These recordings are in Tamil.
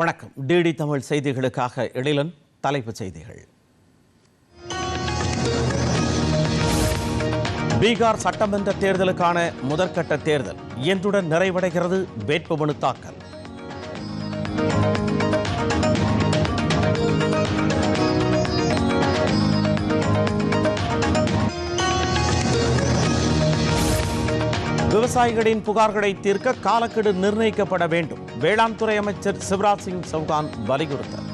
வணக்கம். டிடி தமிழ் செய்திகளுக்காக எழிலன் தலைப்புச் செய்திகள். பீகார் சட்டமன்ற தேர்தலுக்கான முதற்கட்ட தேர்தல் இன்றுடன் நிறைவடைகிறது வேட்புமனு தாக்கல். விவசாயிகளின் புகார்களை தீர்க்க காலக்கெடு நிர்ணயிக்கப்பட வேண்டும். வேளாண் துறை அமைச்சர் சிவராஜ் சிங் சௌகான் வலியுறுத்தல்.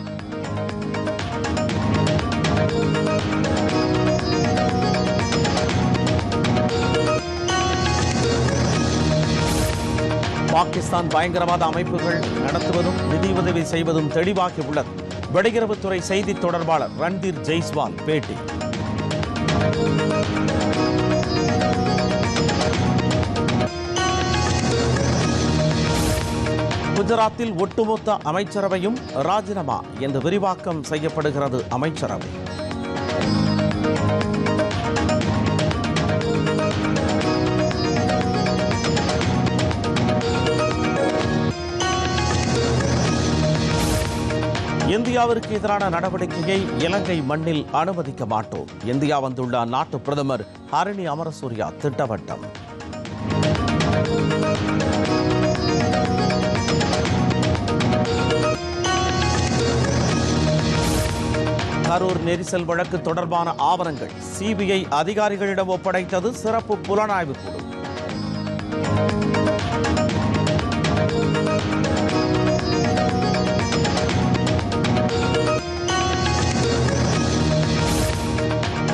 பாகிஸ்தான் பயங்கரவாத அமைப்புகள் நடத்துவதும் நிதியுதவி செய்வதும் தெளிவாகி உள்ளது வெளியுறவுத்துறை செய்தி தொடர்பாளர் ரன்தீர் ஜெய்ஸ்வால் பேட்டி. குஜராத்தில் ஒட்டுமொத்த அமைச்சரவையும் ராஜினாமா என்று விரிவாக்கம் செய்யப்படுகிறது அமைச்சரவை. இந்தியாவிற்கு எதிரான நடவடிக்கையை இலங்கை மண்ணில் அனுமதிக்க மாட்டோம். இந்தியா வந்துள்ள அந்நாட்டு பிரதமர் ஹரிணி அமரசூர்யா திட்டவட்டம். கரூர் நெரிசல் வழக்கு தொடர்பான ஆவணங்கள் சிபிஐ அதிகாரிகளிடம் ஒப்படைத்தது சிறப்பு புலனாய்வு குழு.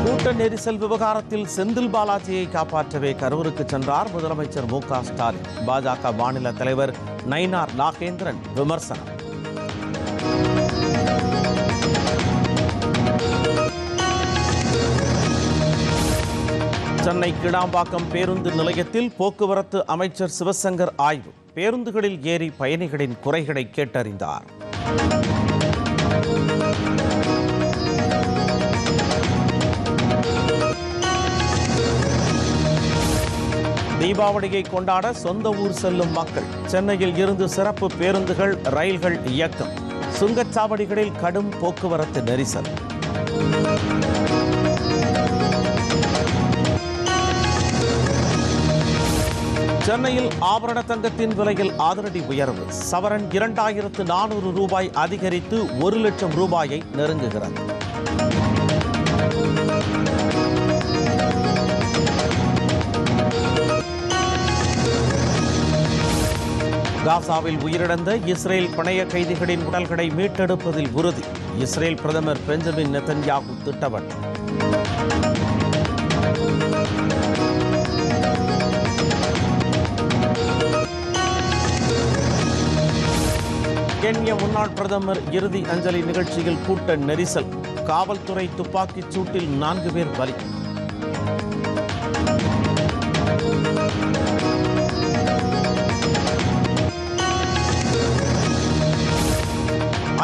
கூட்ட நெரிசல் விவகாரத்தில் செந்தில் பாலாஜியை காப்பாற்றவே கரூருக்கு சென்றார் முதலமைச்சர் மு க ஸ்டாலின். பாஜக மாநில தலைவர் நயினார் நாகேந்திரன் விமர்சனம். சென்னை கிடாம்பாக்கம் பேருந்து நிலையத்தில் போக்குவரத்து அமைச்சர் சிவசங்கர் ஆய்வு. பேருந்துகளில் ஏறி பயணிகளின் குறைகளை கேட்டறிந்தார். தீபாவளியை கொண்டாட சொந்த ஊர் செல்லும் மக்கள். சென்னையில் இருந்து சிறப்பு பேருந்துகள் ரயில்கள் இயக்கம். சுங்கச்சாவடிகளில் கடும் போக்குவரத்து நெரிசல். சென்னையில் ஆபரண தங்கத்தின் விலையில் அதிரடி உயர்வு. சவரன் இரண்டாயிரத்து நானூறு ரூபாய் அதிகரித்து ஒரு லட்சம் ரூபாயை நெருங்குகிறது. காசாவில் உயிரிழந்த இஸ்ரேல் பணைய கைதிகளின் உடல்களை மீட்டெடுப்பதில் உறுதி. இஸ்ரேல் பிரதமர் பெஞ்சமின் நெத்தன்யாகு திட்டவட்டம் கென்ய முன்னாள் பிரதமர் இறுதி அஞ்சலி நிகழ்ச்சியில் கூட்ட நெரிசல். காவல்துறை துப்பாக்கிச் சூட்டில் நான்கு பேர் பலி.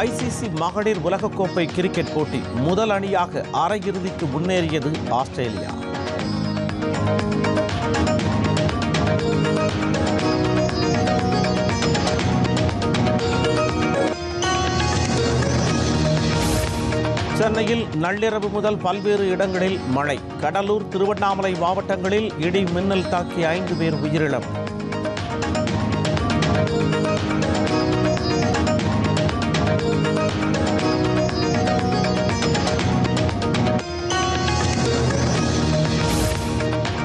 ஐசிசி மகளிர் உலகக்கோப்பை கிரிக்கெட் போட்டி முதல் அணியாக அரையிறுதிக்கு முன்னேறியது ஆஸ்திரேலியா. சென்னையில் நள்ளிரவு முதல் பல்வேறு இடங்களில் மழை. கடலூர் திருவண்ணாமலை மாவட்டங்களில் இடி மின்னல் தாக்கி ஐந்து பேர் உயிரிழப்பு.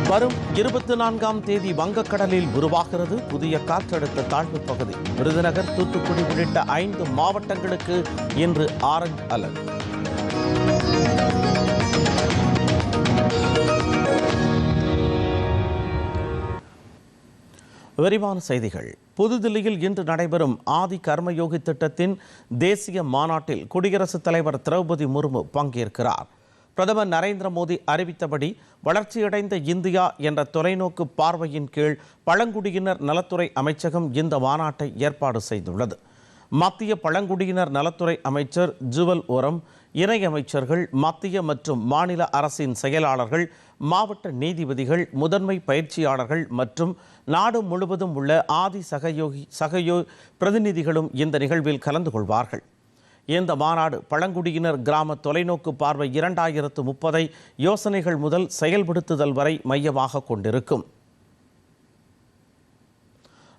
வரும் இருபத்தி நான்காம் தேதி வங்கக்கடலில் உருவாகிறது புதிய காற்றழுத்த தாழ்வு பகுதி. விருதுநகர் தூத்துக்குடி உள்ளிட்ட ஐந்து மாவட்டங்களுக்கு இன்று ஆரஞ்ச் அலர்ட். விரிவான செய்திகள். புதுதில்லியில் இன்று நடைபெறும் ஆதி கர்மயோகி திட்டத்தின் தேசிய மாநாட்டில் குடியரசுத் தலைவர் திரௌபதி முர்மு பங்கேற்கிறார். பிரதமர் நரேந்திர மோடி அறிவித்தபடி வளர்ச்சியடைந்த இந்தியா என்ற தொலைநோக்கு பார்வையின் கீழ் பழங்குடியினர் நலத்துறை அமைச்சகம் இந்த மாநாட்டை ஏற்பாடு செய்துள்ளது. மத்திய பழங்குடியினர் நலத்துறை அமைச்சர் ஜுவல் ஓரம் இணையமைச்சர்கள் மத்திய மற்றும் மாநில அரசின் செயலாளர்கள் மாவட்ட நீதிபதிகள் முதன்மை பயிற்சியாளர்கள் மற்றும் நாடு முழுவதும் உள்ள ஆதி சகயோகி சகயோ பிரதிநிதிகளும் இந்த நிகழ்வில் கலந்து கொள்வார்கள். இந்த மாநாடு பழங்குடியினர் கிராம தொலைநோக்கு பார்வை இரண்டாயிரத்து முப்பதை யோசனைகள் முதல் செயல்படுத்துதல் வரை மையமாக கொண்டிருக்கும்.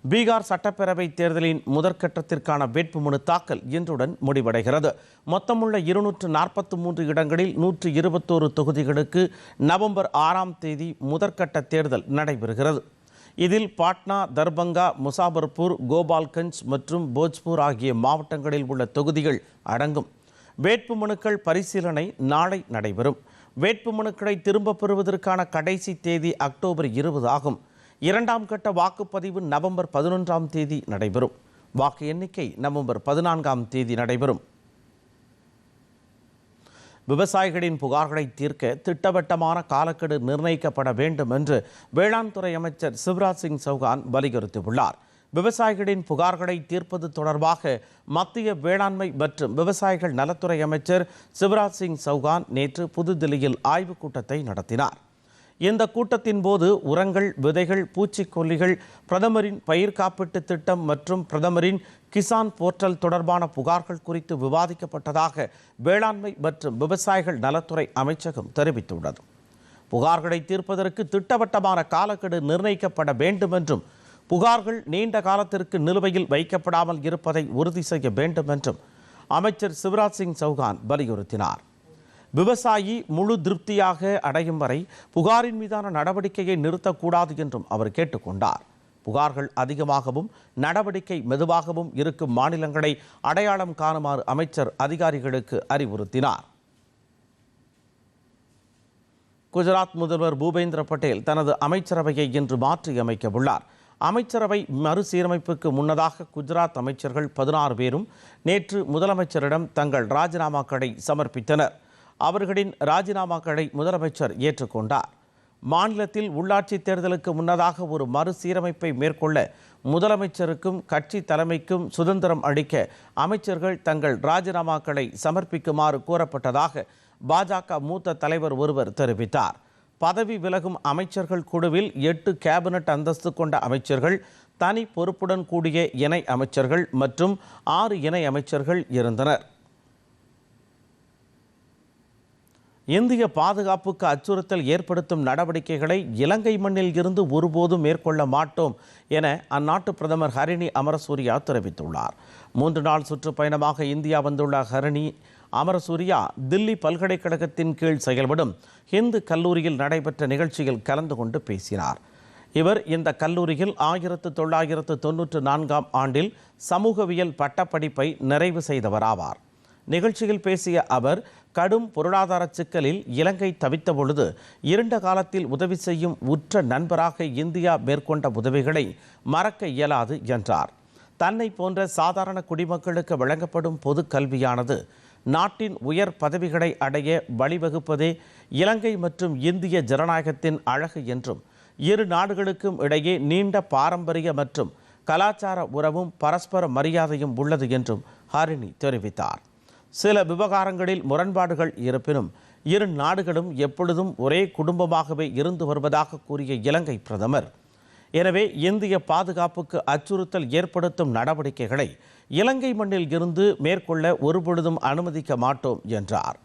பீகார் சட்டப்பேரவை தேர்தலின் முதற்கட்டத்திற்கான வேட்புமனு தாக்கல் இன்றுடன் முடிவடைகிறது. மொத்தமுள்ள இருநூற்று நாற்பத்தி மூன்று இடங்களில் நூற்று இருபத்தோரு தொகுதிகளுக்கு நவம்பர் ஆறாம் தேதி முதற்கட்ட தேர்தல் நடைபெறுகிறது. இதில் பாட்னா தர்பங்கா முசாபர்பூர் கோபால்கஞ்ச் மற்றும் போஜ்பூர் ஆகிய மாவட்டங்களில் உள்ள தொகுதிகள் அடங்கும். வேட்புமனுக்கள் பரிசீலனை நாளை நடைபெறும். வேட்புமனுக்களை திரும்பப் பெறுவதற்கான கடைசி தேதி அக்டோபர் இருபது ஆகும். இரண்டாம் கட்ட வாக்குப்பதிவு நவம்பர் பதினொன்றாம் தேதி நடைபெறும். வாக்கு எண்ணிக்கை நவம்பர் பதினான்காம் தேதி நடைபெறும். விவசாயிகளின் புகார்களை தீர்க்க திட்டவட்டமான காலக்கெடு நிர்ணயிக்கப்பட வேண்டும் என்று வேளாண் துறை அமைச்சர் சிவராஜ் சிங் சௌகான் வலியுறுத்தியுள்ளார். விவசாயிகளின் புகார்களை தீர்ப்பது தொடர்பாக மத்திய வேளாண்மை மற்றும் விவசாயிகள் நலத்துறை அமைச்சர் சிவராஜ் சிங் சௌகான் நேற்று புதுதில்லியில் ஆய்வுக் கூட்டத்தை நடத்தினார். இந்த கூட்டத்தின் போது உரங்கள் விதைகள் பூச்சிக்கொல்லிகள் பிரதமரின் பயிர் காப்பீட்டு திட்டம் மற்றும் பிரதமரின் கிசான் போர்ட்டல் தொடர்பான புகார்கள் குறித்து விவாதிக்கப்பட்டதாக வேளாண்மை மற்றும் விவசாயிகள் நலத்துறை அமைச்சகம் தெரிவித்துள்ளது. புகார்களை தீர்ப்பதற்கு திட்டவட்டமான காலக்கெடு நிர்ணயிக்கப்பட வேண்டும் என்றும் புகார்கள் நீண்ட காலத்திற்கு நிலுவையில் வைக்கப்படாமல் இருப்பதை உறுதி செய்ய வேண்டும் என்றும் அமைச்சர் சிவராஜ் சிங் சௌகான் வலியுறுத்தினார். விவசாயி முழு திருப்தியாக அடையும் வரை புகாரின் மீதான நடவடிக்கையை நிறுத்தக்கூடாது என்றும் அவர் கேட்டுக்கொண்டார். புகார்கள் அதிகமாகவும் நடவடிக்கை மெதுவாகவும் இருக்கும் மாநிலங்களை அடையாளம் காணுமாறு அமைச்சர் அதிகாரிகளுக்கு அறிவுறுத்தினார். குஜராத் முதல்வர் பூபேந்திர பட்டேல் தனது அமைச்சரவையை இன்று மாற்றியமைக்க உள்ளார் அமைச்சரவை மறுசீரமைப்புக்கு முன்னதாக குஜராத் அமைச்சர்கள் பதினாறு பேரும் நேற்று முதலமைச்சரிடம் தங்கள் ராஜினாமாக்களை சமர்ப்பித்தனர். அவர்களின் ராஜினாமாக்களை முதலமைச்சர் ஏற்றுக்கொண்டார். மாநிலத்தில் உள்ளாட்சி தேர்தலுக்கு முன்னதாக ஒரு மறுசீரமைப்பை மேற்கொள்ள முதலமைச்சருக்கும் கட்சி தலைமைக்கும் சுதந்திரம் அளிக்க அமைச்சர்கள் தங்கள் ராஜினாமாக்களை சமர்ப்பிக்குமாறு கூறப்பட்டதாக பாஜக மூத்த தலைவர் ஒருவர் தெரிவித்தார். பதவி விலகும் அமைச்சர்கள் குழுவில் எட்டு கேபினட் அந்தஸ்து கொண்ட அமைச்சர்கள் தனி பொறுப்புடன் கூடிய இணை அமைச்சர்கள் மற்றும் ஆறு இணை அமைச்சர்கள் இருந்தனர். இந்திய பாதுகாப்புக்கு அச்சுறுத்தல் ஏற்படுத்தும் நடவடிக்கைகளை இலங்கை மண்ணில் இருந்து ஒருபோதும் மேற்கொள்ள மாட்டோம் என அந்நாட்டு பிரதமர் ஹரிணி அமரசூரியா தெரிவித்துள்ளார். மூன்று நாள் சுற்றுப்பயணமாக இந்தியா வந்துள்ள ஹரிணி அமரசூரியா தில்லி பல்கலைக்கழகத்தின் கீழ் செயல்படும் ஹிந்து கல்லூரியில் நடைபெற்ற நிகழ்ச்சியில் கலந்து கொண்டு பேசினார். இவர் இந்த கல்லூரியில் ஆயிரத்து தொள்ளாயிரத்து தொன்னூற்று நான்காம் ஆண்டில் சமூகவியல் பட்டப்படிப்பை நிறைவு செய்தவராவார். நிகழ்ச்சியில் பேசிய அவர் கடும் பொருளாதார சிக்கலில் இலங்கை தவித்த பொழுது இருண்ட காலத்தில் உதவி செய்யும் உற்ற நண்பராக இந்தியா மேற்கொண்ட உதவிகளை மறக்க இயலாது என்றார். தன்னை போன்ற சாதாரண குடிமக்களுக்கு வழங்கப்படும் பொது கல்வியானது நாட்டின் உயர் பதவிகளை அடைய வழிவகுப்பதே இலங்கை மற்றும் இந்திய ஜனநாயகத்தின் அழகு என்றும் இரு நாடுகளுக்கும் இடையே நீண்ட பாரம்பரிய மற்றும் கலாச்சார உறவும் பரஸ்பர மரியாதையும் உள்ளது என்றும் ஹரிணி தெரிவித்தார். சில விவகாரங்களில் முரண்பாடுகள் இருப்பினும் இரு நாடுகளும் எப்பொழுதும் ஒரே குடும்பமாகவே இருந்து வருவதாக கூறிய இலங்கை பிரதமர். எனவே இந்திய பாதுகாப்புக்கு அச்சுறுத்தல் ஏற்படுத்தும் நடவடிக்கைகளை இலங்கை மண்ணில் இருந்து மேற்கொள்ள ஒருபொழுதும் அனுமதிக்க மாட்டோம் என்றார்.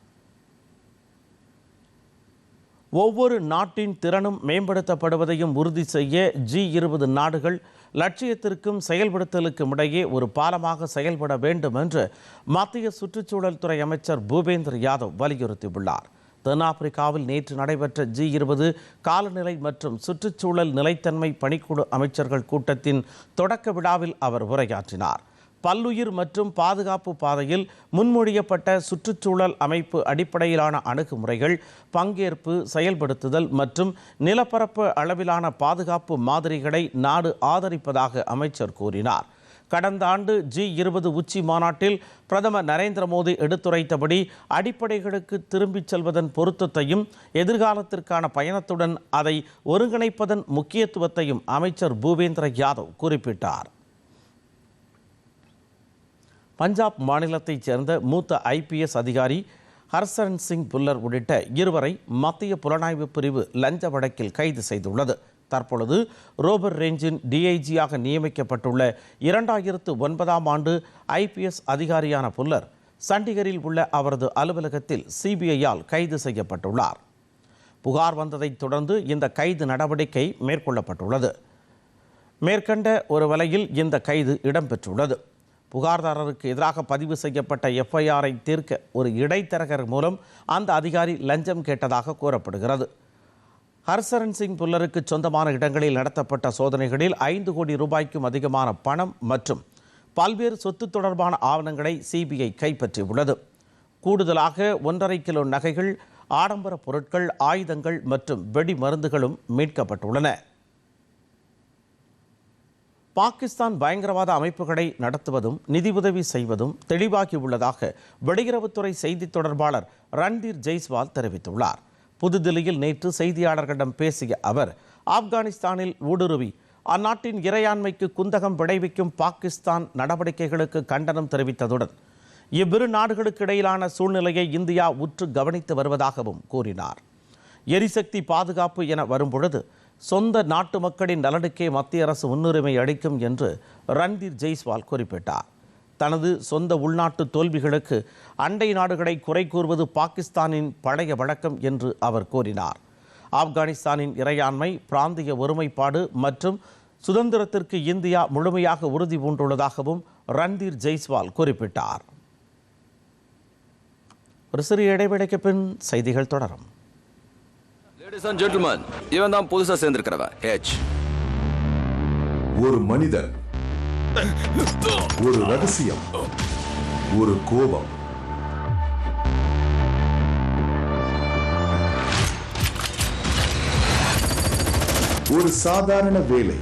ஒவ்வொரு நாட்டின் திறனும் மேம்படுத்தப்படுவதையும் உறுதி செய்ய ஜி இருபது நாடுகள் லட்சியத்திற்கும் செயல்படுத்தலுக்கும் இடையே ஒரு பாலமாக செயல்பட வேண்டும் என்று மத்திய சுற்றுச்சூழல் துறை அமைச்சர் பூபேந்தர் யாதவ் வலியுறுத்தியுள்ளார். தென்னாப்பிரிக்காவில் நேற்று நடைபெற்ற ஜி இருபது காலநிலை மற்றும் சுற்றுச்சூழல் நிலைத்தன்மை பணிக்குழு அமைச்சர்கள் கூட்டத்தின் தொடக்க விழாவில் அவர் உரையாற்றினார். பல்லுயிர் மற்றும் பாதுகாப்பு பாதையில் முன்மொழியப்பட்ட சுற்றுச்சூழல் அமைப்பு அடிப்படையிலான அணுகுமுறைகள் பங்கேற்பு செயல்படுத்துதல் மற்றும் நிலப்பரப்பு அளவிலான பாதுகாப்பு மாதிரிகளை நாடு ஆதரிப்பதாக அமைச்சர் கூறினார். கடந்த ஆண்டு ஜி இருபது உச்சி மாநாட்டில் பிரதமர் நரேந்திர மோடி எடுத்துரைத்தபடி அடிப்படைகளுக்கு திரும்பிச் செல்வதன் பொருத்தத்தையும் எதிர்காலத்திற்கான பயணத்துடன் அதை ஒருங்கிணைப்பதன் முக்கியத்துவத்தையும் அமைச்சர் பூபேந்திர யாதவ் குறிப்பிட்டார். பஞ்சாப் மாநிலத்தைச் சேர்ந்த மூத்த ஐபிஎஸ் அதிகாரி ஹர்சரன் சிங் புல்லர் உள்ளிட்ட இருவரை மத்திய புலனாய்வு பிரிவு லஞ்ச வழக்கில் கைது செய்துள்ளது. தற்பொழுது ரோபர் ரேஞ்சின் டிஐஜியாக நியமிக்கப்பட்டுள்ள இரண்டாயிரத்து ஒன்பதாம் ஆண்டு ஐபிஎஸ் அதிகாரியான புல்லர் சண்டிகரில் உள்ள அவரது அலுவலகத்தில் சிபிஐயால் கைது செய்யப்பட்டுள்ளார். புகார் வந்ததைத் தொடர்ந்து இந்த கைது நடவடிக்கை மேற்கொள்ளப்பட்டுள்ளது. மேற்கண்ட ஒரு வலையில் இந்த கைது இடம்பெற்றுள்ளது. புகார்தாரருக்கு எதிராக பதிவு செய்யப்பட்ட எஃப்ஐஆரை தீர்க்க ஒரு இடைத்தரகர் மூலம் அந்த அதிகாரி லஞ்சம் கேட்டதாக கூறப்படுகிறது. ஹர்சரன் சிங் புல்லருக்கு சொந்தமான இடங்களில் நடத்தப்பட்ட சோதனைகளில் ஐந்து கோடி ரூபாய்க்கும் அதிகமான பணம் மற்றும் பல்வேறு சொத்து தொடர்பான ஆவணங்களை சிபிஐ கைப்பற்றியுள்ளது. கூடுதலாக ஒன்றரை கிலோ நகைகள் ஆடம்பர பொருட்கள் ஆயுதங்கள் மற்றும் வெடி மருந்துகளும் மீட்கப்பட்டுள்ளன. பாகிஸ்தான் பயங்கரவாத அமைப்புகளை நடத்துவதும் நிதியுதவி செய்வதும் தெளிவாகியுள்ளதாக வெளியுறவுத்துறை செய்தி தொடர்பாளர் ரன்தீர் ஜெய்ஸ்வால் தெரிவித்துள்ளார். புதுதில்லியில் நேற்று செய்தியாளர்களிடம் பேசிய அவர் ஆப்கானிஸ்தானில் ஊடுருவி அந்நாட்டின் இறையாண்மைக்கு குந்தகம் விளைவிக்கும் பாகிஸ்தான் நடவடிக்கைகளுக்கு கண்டனம் தெரிவித்ததுடன் இவ்விரு நாடுகளுக்கு இடையிலான சூழ்நிலையை இந்தியா உற்று கவனித்து வருவதாகவும் கூறினார். எரிசக்தி பாதுகாப்பு என வரும்பொழுது சொந்த நாட்டு மக்களின் நலனுக்கே மத்திய அரசு முன்னுரிமை அளிக்கும் என்று ரன்தீர் ஜெய்ஸ்வால் குறிப்பிட்டார். தனது சொந்த உள்நாட்டு தோல்விகளுக்கு அண்டை நாடுகளை குறை கூறுவது பாகிஸ்தானின் பழைய வழக்கம் என்று அவர் கூறினார். ஆப்கானிஸ்தானின் இறையாண்மை பிராந்திய ஒருமைப்பாடு மற்றும் சுதந்திரத்திற்கு இந்தியா முழுமையாக உறுதி பூண்டுள்ளதாகவும் ரன்தீர் ஜெய்ஸ்வால் குறிப்பிட்டார். ஒரு சிறிய இடைவேளைக்கு பின் செய்திகள் தொடரும். லேடிஸ் அண்ட் ஜென்டில்மேன் இவன் தான் புதுசா சேர்ந்திருக்கிறவன் ஹெச் ஒரு மனிதன். ஒரு ரகசியம். ஒரு கோபம். ஒரு சாதாரண வேலை.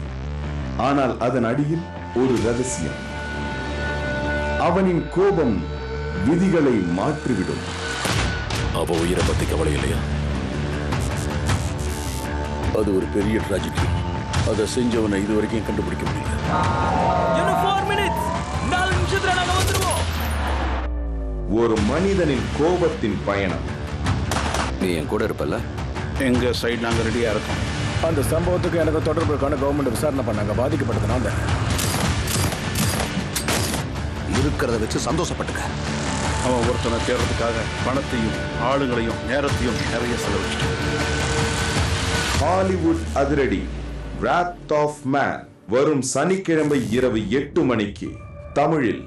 ஆனால் அதன் அடியில் ஒரு ரகசியம். அவனின் கோபம் விதிகளை மாற்றிவிடும். அவ உயிரை பத்தி கவலை இல்லையா? அது ஒரு பெரிய ட்ராஜடி அதை செஞ்சவனை இது வரைக்கும் கண்டுபிடிக்க முடியல. ஒரு மனிதனின் கோபத்தின் பயணம். நீ என் கூட இருப்பல்ல? எங்க சைடு நாங்க ரெடியா இருக்கோம். அந்த சம்பவத்துக்கு எனக்கு தொடர்பு இருக்கான கவர்மெண்ட் விசாரணை பண்ணாங்க. பாதிக்கப்பட்டதுனால. இருக்கிறத வச்சு சந்தோஷப்பட்டுக்க. அவன் ஒருத்தனை தேடுறதுக்காக பணத்தையும் ஆளுங்களையும் நேரத்தையும் நிறைய செலவழிச்சிட்டு ஹாலிவுட் அதிரடி ராத் ஆஃப் மேன் வரும் சனிக்கிழமை இரவு எட்டு மணிக்கு. தமிழில்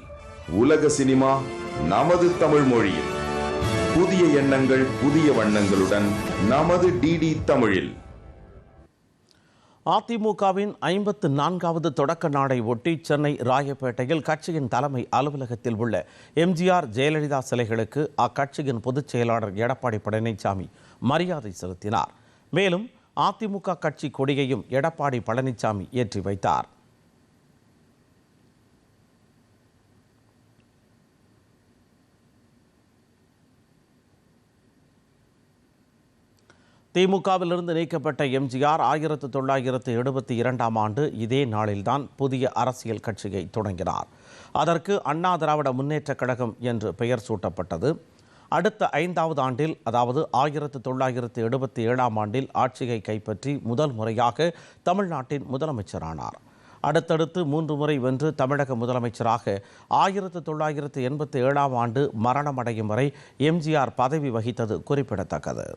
உலக சினிமா நமது தமிழ் மொழியில். புதிய எண்ணங்கள் புதிய வண்ணங்களுடன் நமது டிடி தமிழில். அதிமுகவின் ஐம்பத்து நான்காவது தொடக்க நாளை ஒட்டி சென்னை ராயப்பேட்டையில் கட்சியின் தலைமை அலுவலகத்தில் உள்ள எம்ஜிஆர் ஜெயலலிதா சிலைகளுக்கு அக்கட்சியின் பொதுச் செயலாளர் எடப்பாடி பழனிசாமி மரியாதை செலுத்தினார். மேலும் அதிமுக கட்சி கொடியையும் எடப்பாடி பழனிசாமி ஏற்றி வைத்தார். திமுகவிலிருந்து நீக்கப்பட்ட எம்ஜிஆர் ஆயிரத்து தொள்ளாயிரத்து எழுபத்தி இரண்டாம் ஆண்டு இதே நாளில்தான் புதிய அரசியல் கட்சியை தொடங்கினார். அதற்கு அண்ணா திராவிட முன்னேற்றக் கழகம் என்று பெயர் சூட்டப்பட்டது. அடுத்த ஐந்தாவது ஆண்டில் அதாவது ஆயிரத்து தொள்ளாயிரத்து எழுபத்தி ஏழாம் ஆண்டில் ஆட்சியை கைப்பற்றி முதல் முறையாக தமிழ்நாட்டின் முதலமைச்சரானார். அடுத்தடுத்து மூன்று முறை வென்று தமிழக முதலமைச்சராக ஆயிரத்து தொள்ளாயிரத்து எண்பத்தி ஏழாம் ஆண்டு மரணமடையும் வரை எம்ஜிஆர் பதவி வகித்தது குறிப்பிடத்தக்கது.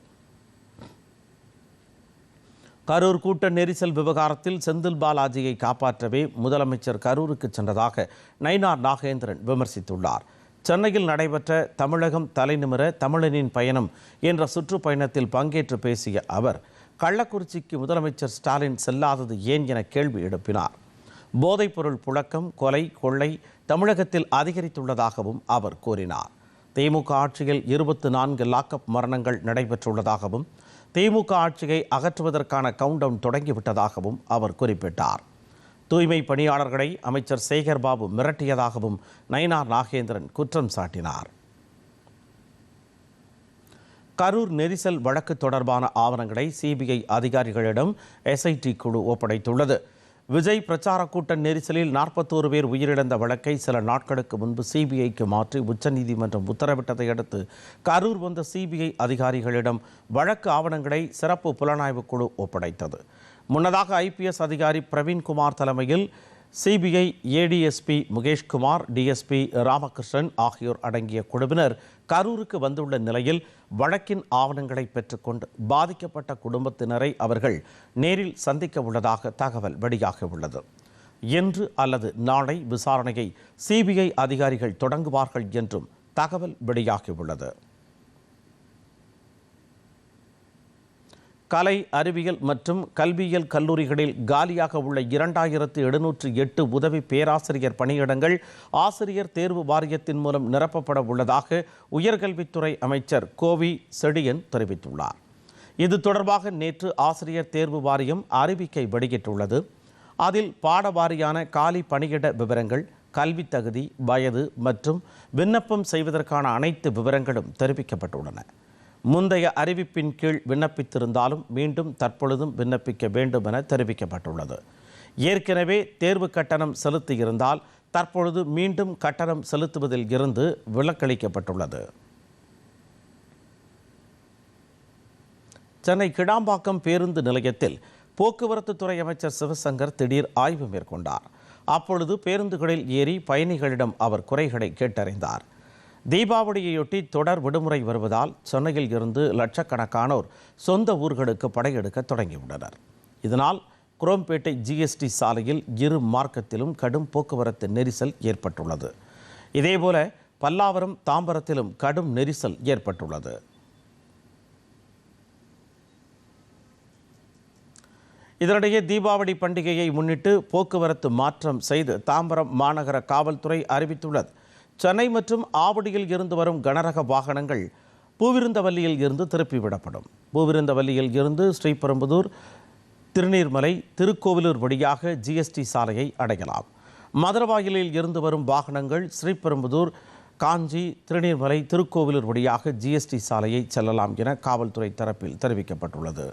கரூர் கூட்ட நெரிசல் விவகாரத்தில் செந்தில் பாலாஜியை காப்பாற்றவே முதலமைச்சர் கரூருக்கு சென்றதாக நயினார் நாகேந்திரன் விமர்சித்துள்ளார். சென்னையில் நடைபெற்ற தமிழகம் தலைநிமிர தமிழனின் பயணம் என்ற சுற்றுப்பயணத்தில் பங்கேற்று பேசிய அவர் கள்ளக்குறிச்சிக்கு முதலமைச்சர் ஸ்டாலின் செல்லாதது ஏன் என கேள்வி எழுப்பினார். போதைப்பொருள் புழக்கம் கொலை கொள்ளை தமிழகத்தில் அதிகரித்துள்ளதாகவும் அவர் கூறினார். திமுக ஆட்சியில் இருபத்து நான்கு லாக்அப் மரணங்கள் நடைபெற்றுள்ளதாகவும் திமுக ஆட்சியை அகற்றுவதற்கான கவுண்டவுன் தொடங்கிவிட்டதாகவும் அவர் குறிப்பிட்டார். தூய்மை பணியாளர்களை அமைச்சர் சேகர் பாபு மிரட்டியதாகவும் நயினார் நாகேந்திரன் குற்றம் சாட்டினார். கரூர் நெரிசல் வழக்கு தொடர்பான ஆவணங்களை சிபிஐ அதிகாரிகளிடம் எஸ்ஐடி குழு ஒப்படைத்துள்ளது. விஜய் பிரச்சார கூட்ட நெரிசலில் நாற்பத்தோரு பேர் உயிரிழந்த வழக்கை சில நாட்களுக்கு முன்பு சிபிஐக்கு மாற்றி உச்சநீதிமன்றம் உத்தரவிட்டதை அடுத்து கரூர் வந்த சிபிஐ அதிகாரிகளிடம் வழக்கு ஆவணங்களை சிறப்பு புலனாய்வு குழு ஒப்படைத்தது. முன்னதாக ஐபிஎஸ் அதிகாரி பிரவீன்குமார் தலைமையில் CBI ADSP Mukeshkumar DSP Ramakrishnan ஆகியோர் அடங்கிய குழுவினர் கரூருக்கு வந்துள்ள நிலையில் வழக்கின் ஆவணங்களை பெற்றுக்கொண்டு பாதிக்கப்பட்ட குடும்பத்தினரை அவர்கள் நேரில் சந்திக்க உள்ளதாக தகவல் வெளியாக உள்ளது. இன்று அல்லது நாளை விசாரணையை சிபிஐ அதிகாரிகள் தொடங்குவார்கள் என்றும் தகவல் வெளியாகியுள்ளது கலை அறிவியல் மற்றும் கல்வியியல் கல்லூரிகளில் காலியாக உள்ள இரண்டாயிரத்து எழுநூற்று எட்டு உதவி பேராசிரியர் பணியிடங்கள் ஆசிரியர் தேர்வு வாரியத்தின் மூலம் நிரப்பப்பட உள்ளதாக உயர்கல்வித்துறை அமைச்சர் கோவி செடியன் தெரிவித்துள்ளார். இது தொடர்பாக நேற்று ஆசிரியர் தேர்வு வாரியம் அறிவிக்கை வெளியிட்டுள்ளது. அதில் பாடவாரியான காலி பணியிட விவரங்கள் கல்வி தகுதி வயது மற்றும் விண்ணப்பம் செய்வதற்கான அனைத்து விவரங்களும் தெரிவிக்கப்பட்டுள்ளன. முந்தைய அறிவிப்பின் கீழ் விண்ணப்பித்திருந்தாலும் மீண்டும் தற்பொழுதும் விண்ணப்பிக்க வேண்டும் என தெரிவிக்கப்பட்டுள்ளது. ஏற்கனவே தேர்வு கட்டணம் செலுத்தியிருந்தால் தற்பொழுது மீண்டும் கட்டணம் செலுத்துவதில் இருந்து விலக்களிக்கப்பட்டுள்ளது. சென்னை கிடாம்பாக்கம் பேருந்து நிலையத்தில் போக்குவரத்து துறை அமைச்சர் சிவசங்கர் திடீர் ஆய்வு மேற்கொண்டார். அப்பொழுது பேருந்துகளில் ஏறி பயணிகளிடம் அவர் குறைகளை கேட்டறிந்தார். தீபாவளியையொட்டி தொடர் விடுமுறை வருவதால் சென்னையில் இருந்து லட்சக்கணக்கானோர் சொந்த ஊர்களுக்கு படையெடுக்க தொடங்கியுள்ளனர். இதனால் குரோம்பேட்டை ஜிஎஸ்டி சாலையில் இரு மார்க்கத்திலும் கடும் போக்குவரத்து நெரிசல் ஏற்பட்டுள்ளது. இதேபோல பல்லாவரம் தாம்பரத்திலும் கடும் நெரிசல் ஏற்பட்டுள்ளது. இதனிடையே தீபாவளி பண்டிகையை முன்னிட்டு போக்குவரத்து மாற்றம் செய்து தாம்பரம் மாநகர காவல்துறை அறிவித்துள்ளது. சென்னை மற்றும் ஆவடியில் இருந்து வரும் கனரக வாகனங்கள் பூவிருந்தவல்லியில் இருந்து திருப்பிவிடப்படும் பூவிருந்தவல்லியில் இருந்து ஸ்ரீபெரும்புதூர் திருநீர்மலை திருக்கோவிலூர் வழியாக ஜிஎஸ்டி சாலையை அடையலாம். மதுரவாயிலில் இருந்து வரும் வாகனங்கள் ஸ்ரீபெரும்புதூர் காஞ்சி திருநீர்மலை திருக்கோவிலூர் வழியாக ஜிஎஸ்டி சாலையை செல்லலாம் என காவல்துறை தரப்பில் தெரிவிக்கப்பட்டுள்ளது.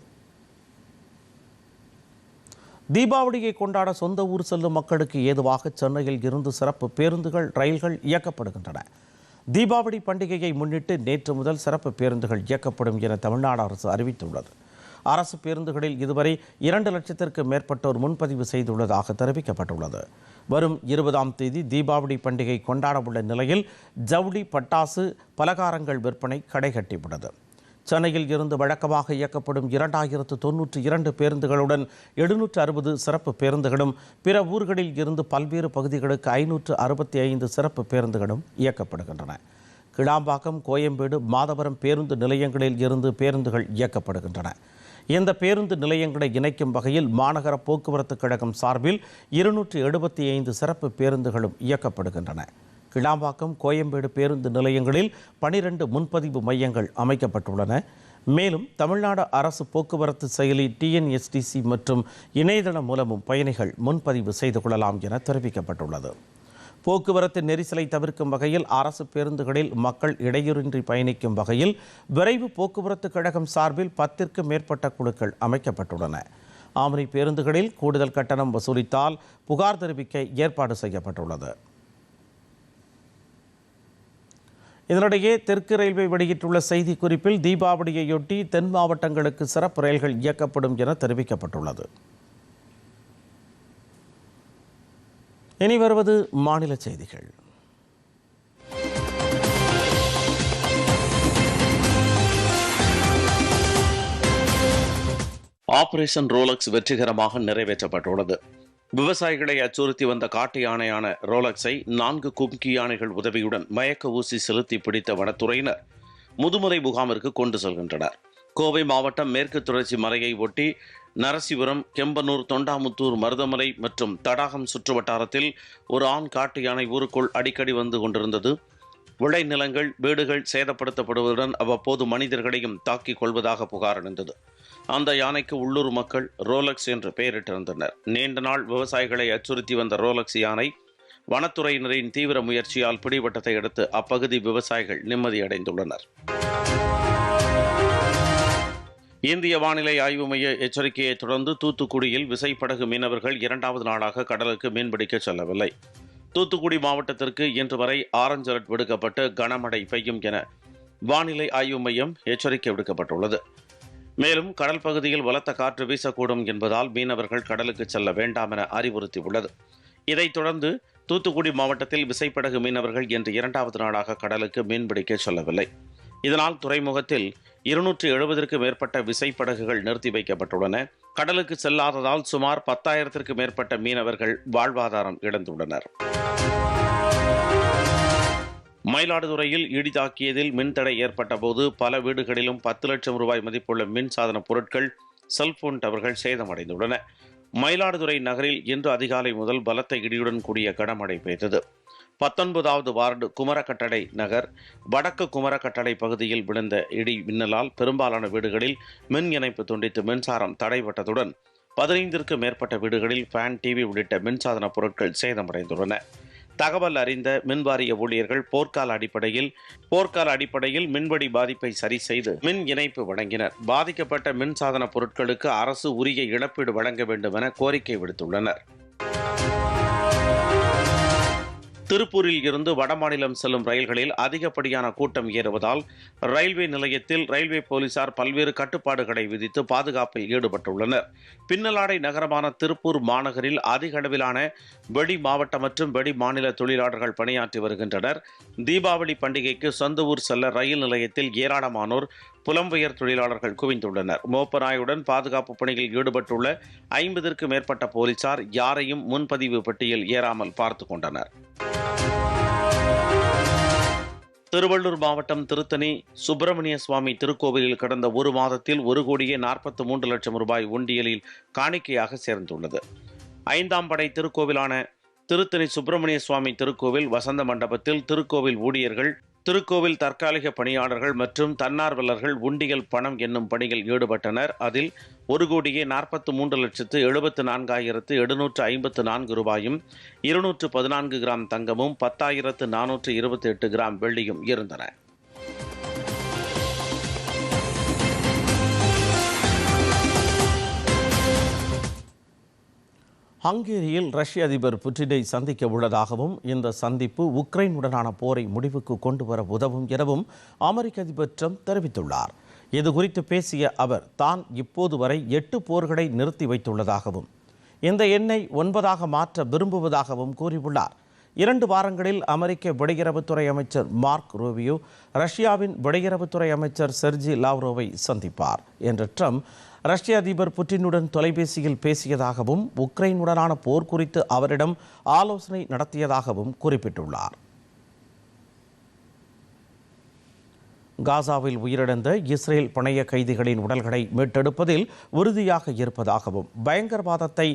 தீபாவளியை கொண்டாட சொந்த ஊர் செல்லும் மக்களுக்கு ஏதுவாக சென்னையில் இருந்து சிறப்பு பேருந்துகள் ரயில்கள் இயக்கப்படுகின்றன. தீபாவளி பண்டிகையை முன்னிட்டு நேற்று முதல் சிறப்பு பேருந்துகள் இயக்கப்படும் என தமிழ்நாடு அரசு அறிவித்துள்ளது. அரசு பேருந்துகளில் இதுவரை இரண்டு லட்சத்திற்கு மேற்பட்டோர் முன்பதிவு செய்துள்ளதாக தெரிவிக்கப்பட்டுள்ளது. வரும் இருபதாம் தேதி தீபாவளி பண்டிகை கொண்டாட உள்ள நிலையில் ஜவுளி பட்டாசு பலகாரங்கள் விற்பனை கடைகட்டியுள்ளது சென்னையில் இருந்து வழக்கமாக இயக்கப்படும் இரண்டாயிரத்து தொன்னூற்றி இரண்டு பேருந்துகளுடன் எழுநூற்று அறுபது சிறப்பு பேருந்துகளும் பிற ஊர்களில் இருந்து பல்வேறு பகுதிகளுக்கு ஐநூற்று அறுபத்தி ஐந்து சிறப்பு பேருந்துகளும் இயக்கப்படுகின்றன. கிளாம்பாக்கம் கோயம்பேடு மாதவரம் பேருந்து நிலையங்களில் இருந்து பேருந்துகள் இயக்கப்படுகின்றன. இந்த பேருந்து நிலையங்களை இணைக்கும் வகையில் மாநகர போக்குவரத்து கழகம் சார்பில் இருநூற்று எழுபத்தி ஐந்து சிறப்பு பேருந்துகளும் இயக்கப்படுகின்றன. கிளாம்பாக்கம் கோயம்பேடு பேருந்து நிலையங்களில் பனிரெண்டு முன்பதிவு மையங்கள் அமைக்கப்பட்டுள்ளன. மேலும் தமிழ்நாடு அரசு போக்குவரத்து செயலி டிஎன்எஸ்டிசி மற்றும் இணையதளம் மூலமும் பயணிகள் முன்பதிவு செய்து கொள்ளலாம் என தெரிவிக்கப்பட்டுள்ளது. போக்குவரத்து நெரிசலை தவிர்க்கும் வகையில் அரசு பேருந்துகளில் மக்கள் இடையூறின்றி பயணிக்கும் வகையில் விரைவு போக்குவரத்து கழகம் சார்பில் பத்திற்கும் மேற்பட்ட குழுக்கள் அமைக்கப்பட்டுள்ளன. ஆமணி பேருந்துகளில் கூடுதல் கட்டணம் வசூலித்தால் புகார் தெரிவிக்க ஏற்பாடு செய்யப்பட்டுள்ளது. இதனிடையே தெற்கு ரயில்வே வெளியிட்டுள்ள செய்தி குறிப்பில் தீபாவளியையொட்டி தென் மாவட்டங்களுக்கு சிறப்பு ரயில்கள் இயக்கப்படும் என தெரிவிக்கப்பட்டுள்ளது. இனி வருவது மாநில செய்திகள். ஆபரேஷன் ரோலக்ஸ் வெற்றிகரமாக நிறைவேற்றப்பட்டுள்ளது. விவசாயிகளை அச்சுறுத்தி வந்த காட்டு யானையான ரோலக்ஸை நான்கு கும்கி யானைகள் உதவியுடன் மயக்க ஊசி செலுத்தி பிடித்த வனத்துறையினர் முதுமலை முகாமிற்கு கொண்டு செல்கின்றனர். கோவை மாவட்டம் மேற்கு தொடர்ச்சி மலையை ஒட்டி நரசிபுரம் கெம்பனூர் தொண்டாமுத்தூர் மருதமலை மற்றும் தடாகம் சுற்றுவட்டாரத்தில் ஒரு ஆண் காட்டு யானை ஊருக்குள் அடிக்கடி வந்து கொண்டிருந்தது. விளைநிலங்கள் வீடுகள் சேதப்படுத்தப்படுவதுடன் அவ்வப்போது மனிதர்களையும் தாக்கிக் கொள்வதாக புகார் அடைந்தது அந்த யானைக்கு உள்ளூர் மக்கள் ரோலக்ஸ் என்று பெயரிட்டிருந்தனர். நீண்ட நாள் விவசாயிகளை அச்சுறுத்தி வந்த ரோலக்ஸ் யானை வனத்துறையினரின் தீவிர முயற்சியால் பிடிபட்டதை அடுத்து அப்பகுதி விவசாயிகள் நிம்மதியடைந்துள்ளனர். இந்திய வானிலை ஆய்வு மைய எச்சரிக்கையை தொடர்ந்து தூத்துக்குடியில் விசைப்படகு மீனவர்கள் இரண்டாவது நாளாக கடலுக்கு மீன்பிடிக்க செல்லவில்லை. தூத்துக்குடி மாவட்டத்திற்கு இன்று வரை ஆரஞ்சு அலர்ட் விடுக்கப்பட்டு கனமழை பெய்யும் என வானிலை ஆய்வு மையம் எச்சரிக்கை விடுக்கப்பட்டுள்ளது. மேலும் கடல் பகுதியில் பலத்த காற்று வீசக்கூடும் என்பதால் மீனவர்கள் கடலுக்கு செல்ல வேண்டாம் என அறிவுறுத்தியுள்ளது. இதைத் தொடர்ந்து தூத்துக்குடி மாவட்டத்தில் விசைப்படகு மீனவர்கள் இன்று இரண்டாவது நாளாக கடலுக்கு மீன்பிடிக்க செல்லவில்லை. இதனால் துறைமுகத்தில் இருநூற்றி எழுபதற்கு மேற்பட்ட விசைப்படகுகள் நிறுத்தி வைக்கப்பட்டுள்ளன. கடலுக்கு செல்லாததால் சுமார் பத்தாயிரத்திற்கு மேற்பட்ட மீனவர்கள் வாழ்வாதாரம் இழந்துள்ளனர். மயிலாடுதுறையில் இடி தாக்கியதில் மின்தடை ஏற்பட்டபோது பல வீடுகளிலும் பத்து லட்சம் ரூபாய் மதிப்புள்ள மின் சாதன பொருட்கள் செல்போன் டவர்கள் சேதமடைந்துள்ளன. மயிலாடுதுறை நகரில் இன்று அதிகாலை முதல் பலத்த இடியுடன் கூடிய கனமழை பெய்தது. பத்தொன்பதாவது வார்டு குமரக்கட்டடை நகர் வடக்கு குமரக்கட்டடை பகுதியில் விழுந்த இடி மின்னலால் பெரும்பாலான வீடுகளில் மின் இணைப்பு துண்டித்து மின்சாரம் தடைபட்டதுடன் பதினைந்திற்கும் மேற்பட்ட வீடுகளில் ஃபேன் டிவி உள்ளிட்ட மின்சாதன பொருட்கள் சேதமடைந்துள்ளன. தகவல் அறிந்த மின்வாரிய ஊழியர்கள் போர்க்கால அடிப்படையில் போர்க்கால அடிப்படையில் மின்வடி பாதிப்பை சரி செய்து மின் இணைப்பு வழங்கினர். பாதிக்கப்பட்ட மின்சாதன பொருட்களுக்கு அரசு உரிய இழப்பீடு வழங்க வேண்டும் என கோரிக்கை விடுத்துள்ளனர். திருப்பூரில் இருந்து வடமாநிலம் செல்லும் ரயில்களில் அதிகப்படியான கூட்டம் ஏறுவதால் ரயில்வே நிலையத்தில் ரயில்வே போலீசார் பல்வேறு கட்டுப்பாடுகளை விதித்து பாதுகாப்பில் ஈடுபட்டுள்ளனர். பின்னலாடை நகரமான திருப்பூர் மாநகரில் அதிக அளவிலான வெளி மாவட்ட மற்றும் வெளி மாநில தொழிலாளர்கள் பணியாற்றி வருகின்றனர். தீபாவளி பண்டிகைக்கு சொந்த ஊர் செல்ல ரயில் நிலையத்தில் ஏராளமானோர் புலம்பெயர் தொழிலாளர்கள் குவிந்துள்ளனர். மோப்பநாயுடன் பாதுகாப்பு பணியில் ஈடுபட்டுள்ள ஐம்பதிற்கு மேற்பட்ட போலீசார் யாரையும் முன்பதிவு பெட்டியில் ஏறாமல் பார்த்து கொண்டனர். திருவள்ளூர் மாவட்டம் திருத்தணி சுப்பிரமணிய சுவாமி திருக்கோவிலில் கடந்த ஒரு மாதத்தில் ஒரு கோடியே நாற்பத்தி மூன்று லட்சம் ரூபாய் உண்டியலில் காணிக்கையாக சேர்ந்துள்ளது. ஐந்தாம் படை திருக்கோவிலான திருத்தணி சுப்பிரமணிய சுவாமி திருக்கோவில் வசந்த மண்டபத்தில் திருக்கோவில் ஊழியர்கள் திருக்கோவில் தற்காலிக பணியாளர்கள் மற்றும் தன்னார்வலர்கள் உண்டியல் பணம் என்னும் பணியில் ஈடுபட்டனர். அதில் ஒரு கோடியே நாற்பத்து மூன்று லட்சத்து எழுபத்து நான்காயிரத்து எழுநூற்று ஐம்பத்து நான்கு ரூபாயும் இருநூற்று பதினான்கு கிராம் தங்கமும் பத்தாயிரத்து நானூற்று இருபத்தி எட்டு கிராம் வெள்ளியும் இருந்தன. ஹங்கேரியில் ரஷ்ய அதிபர் புட்டினை சந்திக்க உள்ளதாகவும் இந்த சந்திப்பு உக்ரைனுடனான போரை முடிவுக்கு கொண்டு வர உதவும் எனவும் அமெரிக்க அதிபர் ட்ரம்ப் தெரிவித்துள்ளார். இது குறித்து பேசிய அவர் தான் இப்போது வரை எட்டு போர்களை நிறுத்தி வைத்துள்ளதாகவும் இந்த எண்ணை ஒன்பதாக மாற்ற விரும்புவதாகவும் கூறியுள்ளார். இரண்டு வாரங்களில் அமெரிக்க வெளியுறவுத்துறை அமைச்சர் மார்க் ரூபியோ ரஷ்யாவின் வெளியுறவுத்துறை அமைச்சர் செர்ஜி லாவ்ரோவை சந்திப்பார் என்ற ட்ரம்ப் ரஷ்ய அதிபர் புட்டினுடன் தொலைபேசியில் பேசியதாகவும் உக்ரைனுடனான போர் குறித்து அவரிடம் ஆலோசனை நடத்தியதாகவும் குறிப்பிட்டுள்ளார். காசாவில் உயிரிழந்த இஸ்ரேல் பணைய கைதிகளின் உடல்களை மீட்டெடுப்பதில் உறுதியாக இருப்பதாகவும் பயங்கரவாதத்தை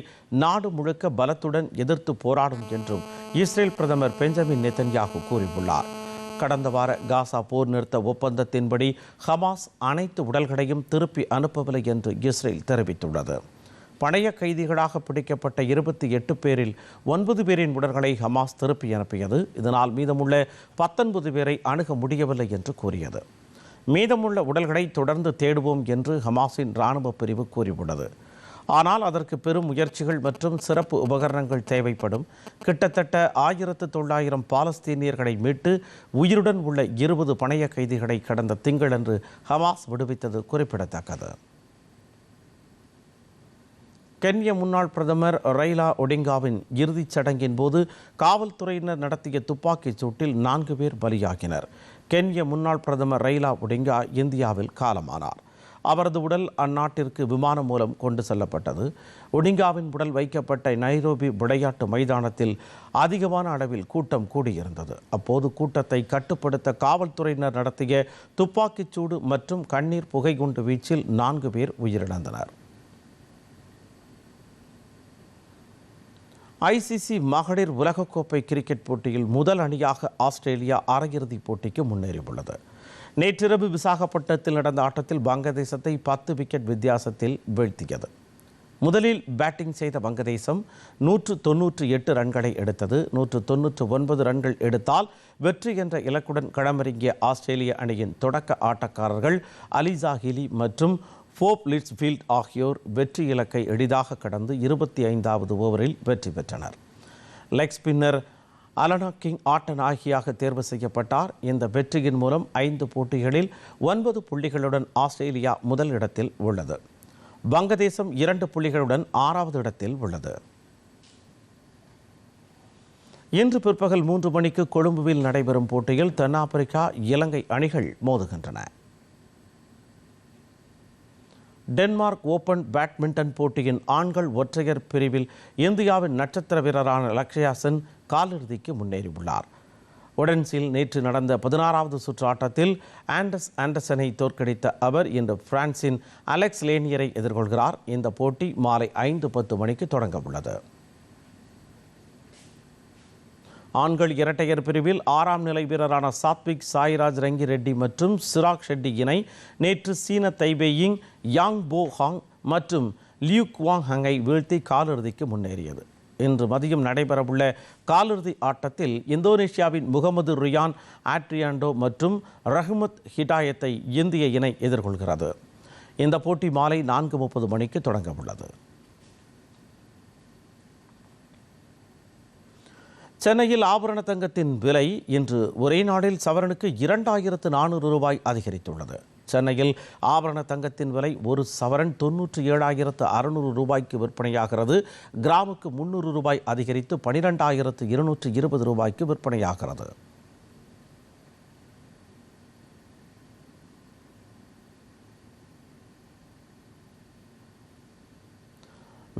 நாடு முழுக்க பலத்துடன் எதிர்த்து போராடும் என்றும் இஸ்ரேல் பிரதமர் பெஞ்சமின் நெத்தன்யாகு கூறியுள்ளார். கடந்த வார காசா போர் நிறுத்த ஒப்பந்தத்தின்படி ஹமாஸ் அனைத்து உடல்களையும் திருப்பி அனுப்பவில்லை என்று இஸ்ரேல் தெரிவித்துள்ளது. பழைய கைதிகளாக பிடிக்கப்பட்ட இருபத்தி எட்டு பேரில் ஒன்பது பேரின் உடல்களை ஹமாஸ் திருப்பி அனுப்பியது. இதனால் மீதமுள்ள பத்தொன்பது பேரை அணுக முடியவில்லை என்று கூறியது. மீதமுள்ள உடல்களை தொடர்ந்து தேடுவோம் என்று ஹமாஸின் இராணுவ பிரிவு கூறியுள்ளது. ஆனால் அதற்கு பெரும் முயற்சிகள் மற்றும் சிறப்பு உபகரணங்கள் தேவைப்படும். கிட்டத்தட்ட ஆயிரத்து தொள்ளாயிரம் பாலஸ்தீனியர்களை மீட்டு உயிருடன் உள்ள இருபது பணைய கைதிகளை கடந்த திங்களன்று ஹமாஸ் விடுவித்தது குறிப்பிடத்தக்கது. கென்ய முன்னாள் பிரதமர் ரைலா ஒடிங்காவின் இறுதிச் சடங்கின் போது காவல்துறையினர் நடத்திய துப்பாக்கிச் சூட்டில் நான்கு பேர் பலியாகினர். கென்ய முன்னாள் பிரதமர் ரைலா ஒடிங்கா இந்தியாவில் காலமானார். அவரது உடல் அந்நாட்டிற்கு விமானம் மூலம் கொண்டு செல்லப்பட்டது. ஒடிங்காவின் உடல் வைக்கப்பட்ட நைரோபி விளையாட்டு மைதானத்தில் அதிகமான அளவில் கூட்டம் கூடியிருந்தது. அப்போது கூட்டத்தை கட்டுப்படுத்த காவல்துறையினர் நடத்திய துப்பாக்கிச் சூடு மற்றும் கண்ணீர் புகைகுண்டு வீச்சில் நான்கு பேர் உயிரிழந்தனர். ஐசிசி மகளிர் உலகக்கோப்பை கிரிக்கெட் போட்டியில் முதல் அணியாக ஆஸ்திரேலியா அரையிறுதிப் போட்டிக்கு முன்னேறியுள்ளது. நேற்றிரவு விசாகப்பட்டினத்தில் நடந்த ஆட்டத்தில் வங்கதேசத்தை பத்து விக்கெட் வித்தியாசத்தில் வீழ்த்தியது. முதலில் பேட்டிங் செய்த வங்கதேசம் நூற்று தொன்னூற்று எட்டு ரன்களை எடுத்தது. நூற்று தொன்னூற்று ஒன்பது ரன்கள் எடுத்தால் வெற்றி என்ற இலக்குடன் களமிறங்கிய ஆஸ்திரேலிய அணியின் தொடக்க ஆட்டக்காரர்கள் அலிசா ஹிலி மற்றும் ஃபோப் லிட்ஸ்ஃபீல்ட் ஆகியோர் வெற்றி இலக்கை எளிதாக கடந்து இருபத்தி ஐந்தாவது ஓவரில் வெற்றி பெற்றனர். லெக் ஸ்பின்னர் அலனா கிங் ஆட்ட நாயகியாக தேர்வு செய்யப்பட்டார். இந்த வெற்றியின் மூலம் ஐந்து போட்டிகளில் ஒன்பது புள்ளிகளுடன் ஆஸ்திரேலியா முதல் இடத்தில் உள்ளது. வங்கதேசம் இரண்டு புள்ளிகளுடன் ஆறாவது இடத்தில் உள்ளது. இன்று பிற்பகல் மூன்று மணிக்கு கொழும்புவில் நடைபெறும் போட்டியில் தென்னாப்பிரிக்கா இலங்கை அணிகள் மோதுகின்றன. டென்மார்க் ஓபன் பேட்மிண்டன் போட்டியின் ஆண்கள் ஒற்றையர் பிரிவில் இந்தியாவின் நட்சத்திர வீரரான லக்ஷயா சென் காலிறுதிக்கு முன்னேறியுள்ளார். உடன்சில் நேற்று நடந்த பதினாறாவது சுற்று ஆட்டத்தில் ஆண்டஸ் ஆண்டர்சனை தோற்கடித்த அவர் இன்று பிரான்சின் அலெக்ஸ் லேனியரை எதிர்கொள்கிறார். இந்த போட்டி மாலை ஐந்து பத்து மணிக்கு தொடங்க உள்ளது. ஆண்கள் இரட்டையர் பிரிவில் ஆறாம் நிலை வீரரான சாத்விக் சாய்ராஜ் ரங்கி ரெட்டி மற்றும் சிராக் ஷெட்டி இணை நேற்று சீன தைபேயிங் யாங் போ ஹாங் மற்றும் லியூ குவாங் ஹங்கை வீழ்த்தி காலிறுதிக்கு முன்னேறியது. இன்று மதியம் நடைபெறவுள்ள காலிறுதி ஆட்டத்தில் இந்தோனேஷியாவின் முகமது ரியான் ஆட்ரியாண்டோ மற்றும் ரஹ்மத் ஹிடாயத்தை இந்திய இணை எதிர்கொள்கிறது. இந்த போட்டி மாலை நான்கு முப்பது மணிக்கு தொடங்க உள்ளது சென்னையில் ஆபரண தங்கத்தின் விலை இன்று ஒரே நாளில் சவரனுக்கு இரண்டாயிரத்து நானூறு ரூபாய் அதிகரித்துள்ளது. சென்னையில் ஆபரண தங்கத்தின் விலை ஒரு சவரன் தொன்னூற்றி ஏழாயிரத்து அறுநூறு ரூபாய்க்கு விற்பனையாகிறது. கிராமுக்கு முன்னூறு ரூபாய் அதிகரித்து பனிரெண்டாயிரத்து இருநூற்று இருபது ரூபாய்க்கு விற்பனையாகிறது.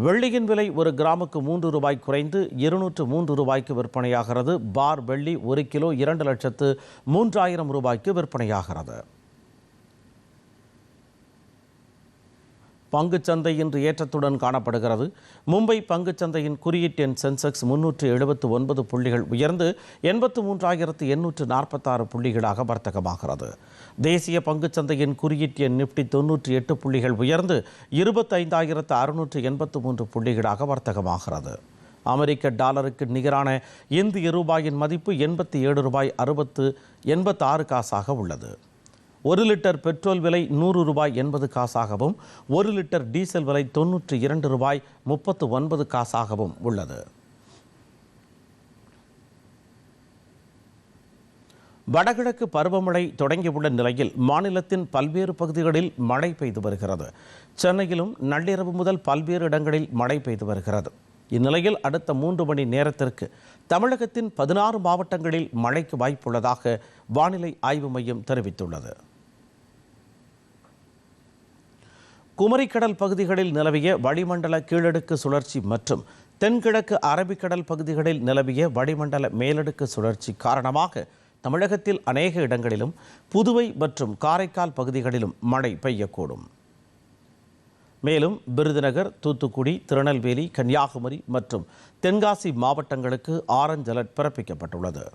வெள்ளியின் விலை ஒரு கிராமுக்கு மூன்று ரூபாய் குறைந்து இருநூற்று மூன்று ரூபாய்க்கு விற்பனையாகிறது. பார் வெள்ளி ஒரு கிலோ இரண்டு லட்சத்து மூன்றாயிரம் ரூபாய்க்கு விற்பனையாகிறது. பங்குச்சந்தை இன்று ஏற்றத்துடன் காணப்படுகிறது. மும்பை பங்குச்சந்தையின் குறியீட்டு எண் சென்செக்ஸ் முன்னூற்று எழுபத்து ஒன்பது புள்ளிகள் உயர்ந்து எண்பத்து மூன்றாயிரத்து எண்ணூற்று நாற்பத்தாறு புள்ளிகளாக வர்த்தகமாகிறது. தேசிய பங்குச்சந்தையின் குறியீட்டு எண் நிப்டி தொன்னூற்றி எட்டு புள்ளிகள் உயர்ந்து இருபத்தைந்தாயிரத்து அறுநூற்று எண்பத்து மூன்று புள்ளிகளாக வர்த்தகமாகிறது. அமெரிக்க டாலருக்கு நிகரான இந்திய ரூபாயின் மதிப்பு எண்பத்தி ஏழு ரூபாய் அறுபத்து எண்பத்தாறு காசாக உள்ளது. ஒரு லிட்டர் பெட்ரோல் விலை நூறு ரூபாய் எண்பது காசாகவும் ஒரு லிட்டர் டீசல் விலை தொன்னூற்றி இரண்டு ரூபாய் முப்பத்து ஒன்பது காசாகவும் உள்ளது. வடகிழக்கு பருவமழை தொடங்கியுள்ள நிலையில் மாநிலத்தின் பல்வேறு பகுதிகளில் மழை பெய்து வருகிறது. சென்னையிலும் நள்ளிரவு முதல் பல்வேறு இடங்களில் மழை பெய்து வருகிறது. இந்நிலையில் அடுத்த மூன்று மணி நேரத்திற்கு தமிழகத்தின் பதினாறு மாவட்டங்களில் மழைக்கு வாய்ப்புள்ளதாக வானிலை ஆய்வு மையம் தெரிவித்துள்ளது. குமரிக்கடல் பகுதிகளில் நிலவிய வளிமண்டல கீழடுக்கு சுழற்சி மற்றும் தென்கிழக்கு அரபிக்கடல் பகுதிகளில் நிலவிய வளிமண்டல மேலடுக்கு சுழற்சி காரணமாக தமிழகத்தில் அநேக இடங்களிலும் புதுவை மற்றும் காரைக்கால் பகுதிகளிலும் மழை பெய்யக்கூடும். மேலும் விருதுநகர் தூத்துக்குடி திருநெல்வேலி கன்னியாகுமரி மற்றும் தென்காசி மாவட்டங்களுக்கு ஆரஞ்ச் அலர்ட் பிறப்பிக்கப்பட்டுள்ளது.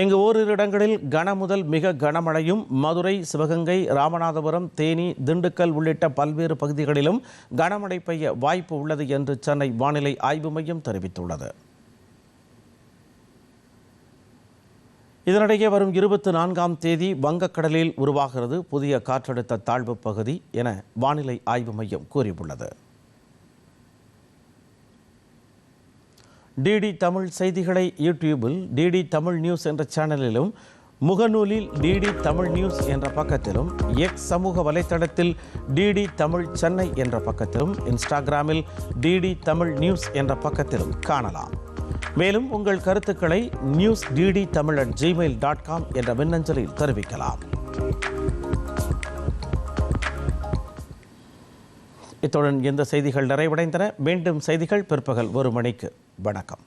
இங்கு ஓரிரு இடங்களில் கன முதல் மிக கனமழையும் மதுரை சிவகங்கை ராமநாதபுரம் தேனி திண்டுக்கல் உள்ளிட்ட பல்வேறு பகுதிகளிலும் கனமழை பெய்ய வாய்ப்பு உள்ளது என்று சென்னை வானிலை ஆய்வு மையம் தெரிவித்துள்ளது. இதனிடையே வரும் இருபத்தி நான்காம் தேதி வங்கக்கடலில் உருவாகிறது புதிய காற்றழுத்த தாழ்வு பகுதி என வானிலை ஆய்வு மையம் கூறியுள்ளது. டிடி தமிழ் செய்திகளை யூடியூபில் டிடி தமிழ் நியூஸ் என்ற சேனலிலும் முகநூலில் டிடி தமிழ் நியூஸ் என்ற பக்கத்திலும் எக்ஸ் சமூக வலைத்தளத்தில் டிடி தமிழ் சென்னை என்ற பக்கத்திலும் இன்ஸ்டாகிராமில் டிடி தமிழ் நியூஸ் என்ற பக்கத்திலும் காணலாம். மேலும் உங்கள் கருத்துக்களை news DD Tamil at Gmail dot com என்ற மின்னஞ்சலில் தெரிவிக்கலாம். இத்துடன் இந்த செய்திகள் நிறைவடைந்தன. மீண்டும் செய்திகள் பிற்பகல் ஒரு மணிக்கு. வணக்கம்.